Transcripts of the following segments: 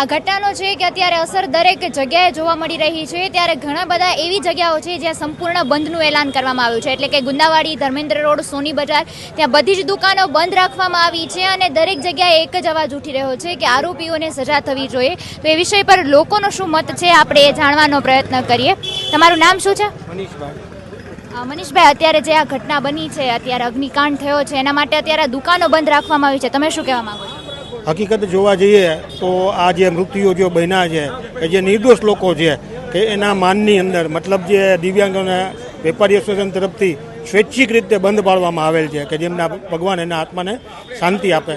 આ ઘટનાનો છે કે અત્યારે અસર દરેક જગ્યાએ જોવા મળી રહી છે. ત્યારે ઘણા બધા એવી જગ્યાઓ છે જ્યાં સંપૂર્ણ બંધનું એલાન કરવામાં આવ્યું છે. એટલે કે ગુંદાવાડી ધર્મેન્દ્ર રોડ સોની બજાર ત્યાં બધી જ દુકાનો બંધ રાખવામાં આવી છે અને દરેક જગ્યાએ એક જ અવાજ ઉઠી રહ્યો છે કે આરોપીઓને સજા થવી જોઈએ. તો એ વિષય પર લોકોનો શું મત છે આપણે એ જાણવાનો પ્રયત્ન કરીએ. તમારું નામ શું છે? મનીષભાઈ. મનીષભાઈ અત્યારે જે આ ઘટના બની છે અત્યારે અગ્નિકાંડ થયો છે એના માટે અત્યારે દુકાનો બંધ રાખવામાં આવી છે. તમે શું કહેવા માંગો છો? હકીકત જોવા જઈએ તો આ જે મૃત્યુઓ જે બન્યા છે કે જે નિર્દોષ લોકો છે, કે એના માનની અંદર મતલબ જે દિવ્યાંગોને વેપારી એસોસિએશન તરફથી સ્વૈચ્છિક રીતે બંધ પાડવામાં આવેલ છે, કે જેમના ભગવાન એના આત્માને શાંતિ આપે.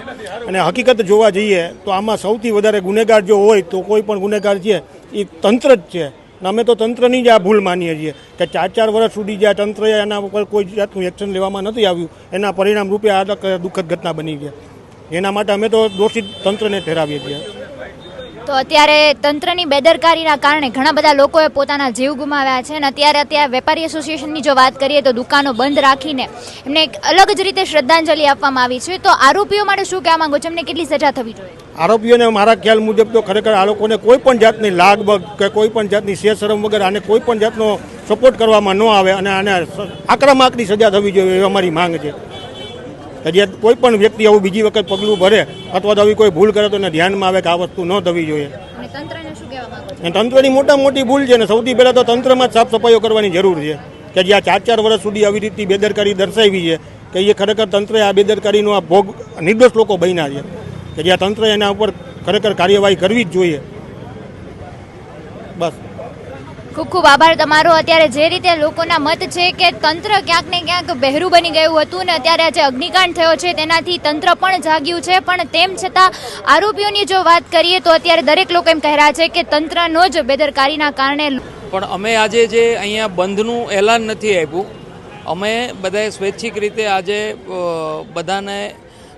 અને હકીકત જોવા જઈએ તો આમાં સૌથી વધારે ગુનેગાર જો હોય તો કોઈ પણ ગુનેગાર છે, એ તંત્ર જ છે. અમે તો તંત્રની જ આ ભૂલ માનીએ છીએ, કે ચાર ચાર વર્ષ સુધી જે આ તંત્રએ એના ઉપર કોઈ જાતનું એક્શન લેવામાં નથી આવ્યું, એના પરિણામ રૂપે આ દુઃખદ ઘટના બની છે. એના માટે અમે તો દોષિત તંત્રને ઠેરાવીએ છીએ. તો અત્યારે તંત્રની બેદરકારીના કારણે ઘણા બધા લોકોએ પોતાના જીવ ગુમાવ્યા છે અને અત્યારે અત્યારે વેપારી એસોસિએશનની જો વાત કરીએ તો દુકાનો બંધ રાખીને એમને એક અલગ જ રીતે શ્રદ્ધાંજલિ આપવામાં આવી છે. તો આરોપીઓ માટે શું કહેવા માંગો છો? એમને કેટલી સજા થવી જોઈએ? આરોપીઓને મારા ખ્યાલ મુજબ તો ખરેખર આ લોકોને કોઈ પણ જાતની લાગબગ કે કોઈ પણ જાતની શેરશરમ વગર આને કોઈ પણ જાતનો સપોર્ટ કરવામાં ન આવે અને આને આક્રમકની સજા થવી જોઈએ એ અમારી માંગ છે. જે કોઈ પણ વ્યક્તિ આવું બીજી વખત પગલું ભરે અથવા તો આવી કોઈ ભૂલ કરે તો એને ધ્યાનમાં આવે કે આ વસ્તુ ન થવી જોઈએ. અને તંત્રને મોટા મોટી ભૂલ છે ને સૌથી પહેલાં તો તંત્રમાં જ સાફ સફાઈઓ કરવાની જરૂર છે કે જે આ ચાર ચાર વર્ષ સુધી આવી રીતની બેદરકારી દર્શાવી છે કે એ ખરેખર તંત્રએ આ બેદરકારીનો આ ભોગ નિર્દોષ લોકો બન્યા છે. કે જે આ તંત્રે એના ઉપર ખરેખર કાર્યવાહી કરવી જ જોઈએ. બસ. ખૂબ ખૂબ આભાર. તમારો અત્યારે જે રીતે લોકોના મત છે કે તંત્ર ક્યાંક ને ક્યાંક બહેરું બની ગયું હતું ને અત્યારે જે અગ્નિકાંડ થયો છે, તેનાથી તંત્ર પણ જાગ્યું છે. પણ તેમ છતાં આરોપીઓની જો વાત કરીએ તો અત્યારે દરેક લોકો એમ કહી રહ્યા છે કે તંત્રનો જ બેદરકારીના કારણે પણ અમે આજે જે અહીંયા બંધનું એલાન નથી આપ્યું, અમે બધાએ સ્વૈચ્છિક રીતે આજે બધાને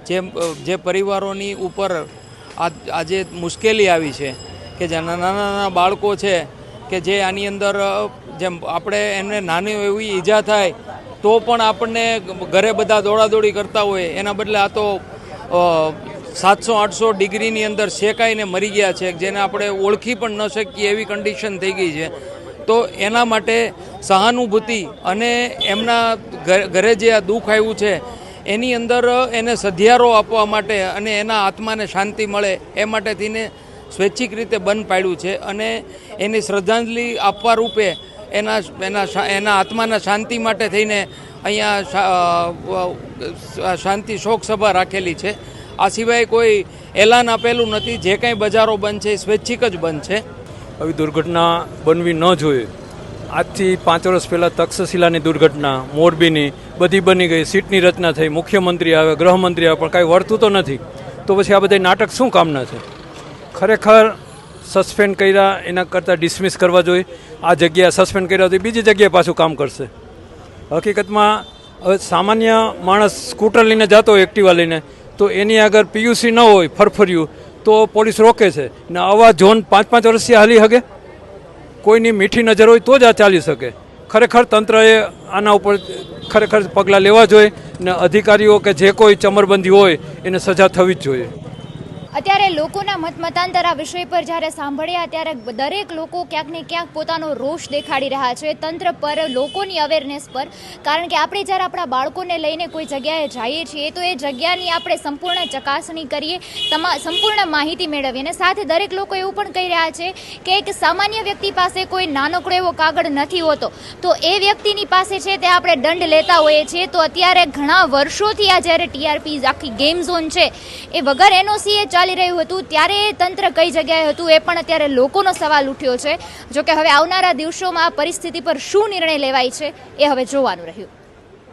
જે જે પરિવારોની ઉપર આજે મુશ્કેલી આવી છે કે જે નાના નાના બાળકો છે કે જે આની અંદર જેમ આપણે એમને નાની એવી ઈજા થાય, તો પણ આપણને ઘરે બધા દોડાદોડી કરતા હોય. એના બદલે આ તો સાતસો, આઠસો ડિગ્રીની અંદર શેકાઈને મરી ગયા છે, જેને આપણે ઓળખી પણ ન શકીએ એવી કન્ડિશન થઈ ગઈ છે. તો એના માટે સહાનુભૂતિ અને એમના ઘરે જે આ દુઃખ આવ્યું છે, એની અંદર એને સધિયારો આપવા માટે અને એના આત્માને શાંતિ મળે, એ માટે થઈને સ્વૈચ્છિક રીતે બંધ પાડ્યું છે અને એની શ્રદ્ધાંજલિ આપવા રૂપે એના એના એના આત્માના શાંતિ માટે થઈને અહીંયા શાંતિ શોક સભા રાખેલી છે. આ સિવાય કોઈ એલાન આપેલું નથી. જે કાંઈ બજારો બંધ છે એ સ્વૈચ્છિક જ બંધ છે. આવી દુર્ઘટના બનવી ન જોઈએ. આજથી પાંચ વર્ષ પહેલાં તક્ષશિલાની દુર્ઘટના, મોરબીની, બધી બની ગઈ, સીટની રચના થઈ, મુખ્યમંત્રી આવે, ગૃહમંત્રી આવે, પણ કાંઈ વર્તું તો નથી. તો પછી આ બધા નાટક શું કામના છે? ખરેખર સસ્પેન્ડ કર્યા, એના કરતાં ડિસમિસ કરવા જોઈએ. આ જગ્યા સસ્પેન્ડ કર્યા તો બીજી જગ્યાએ પાછું કામ કરશે. હકીકતમાં, હવે સામાન્ય માણસ સ્કૂટર લઈને જતો હોય, એક્ટિવા લઈને, તો એની આગળ પીયુસી ન હોય, ફરફર્યું, તો પોલીસ રોકે છે. ને આવા ઝોન પાંચ પાંચ વર્ષથી હાલી શકે કોઈની મીઠી નજર હોય તો જ આ ચાલી શકે. ખરેખર તંત્રએ આના ઉપર ખરેખર પગલાં લેવા જોઈએ ને અધિકારીઓ કે જે કોઈ ચમરબંધી હોય, એને સજા થવી જ જોઈએ. અત્યારે લોકોના મત મતાંતર આ વિષય પર જ્યારે સાંભળ્યા ત્યારે દરેક લોકો ક્યાંક ને ક્યાંક પોતાનો રોષ દેખાડી રહ્યા છે. તંત્ર પર, લોકોની અવેરનેસ પર. કારણ કે આપણે જ્યારે આપણા બાળકોને લઈને કોઈ જગ્યાએ જઈએ છીએ, તો એ જગ્યાની આપણે સંપૂર્ણ ચકાસણી કરીએ, તમા, સંપૂર્ણ માહિતી મેળવીએ. અને સાથે દરેક લોકો એવું પણ કહી રહ્યા છે કે એક સામાન્ય વ્યક્તિ પાસે કોઈ નાનકડો એવો કાગળ નથી હોતો. તો એ વ્યક્તિની પાસે છે તે આપણે દંડ લેતા હોઈએ છીએ. તો અત્યારે ઘણા વર્ષોથી આ જ્યારે ટીઆરપી આખી ગેમ ઝોન છે, એ વગર એનઓસી એ ચાલી રહ્યું હતું, ત્યારે તંત્ર કઈ જગ્યાએ હતું એ પણ અત્યારે લોકોનો સવાલ ઉઠ્યો છે. જોકે હવે આવનારા દિવસોમાં પરિસ્થિતિ પર શું નિર્ણય લેવાય છે એ હવે જોવાનું રહ્યું.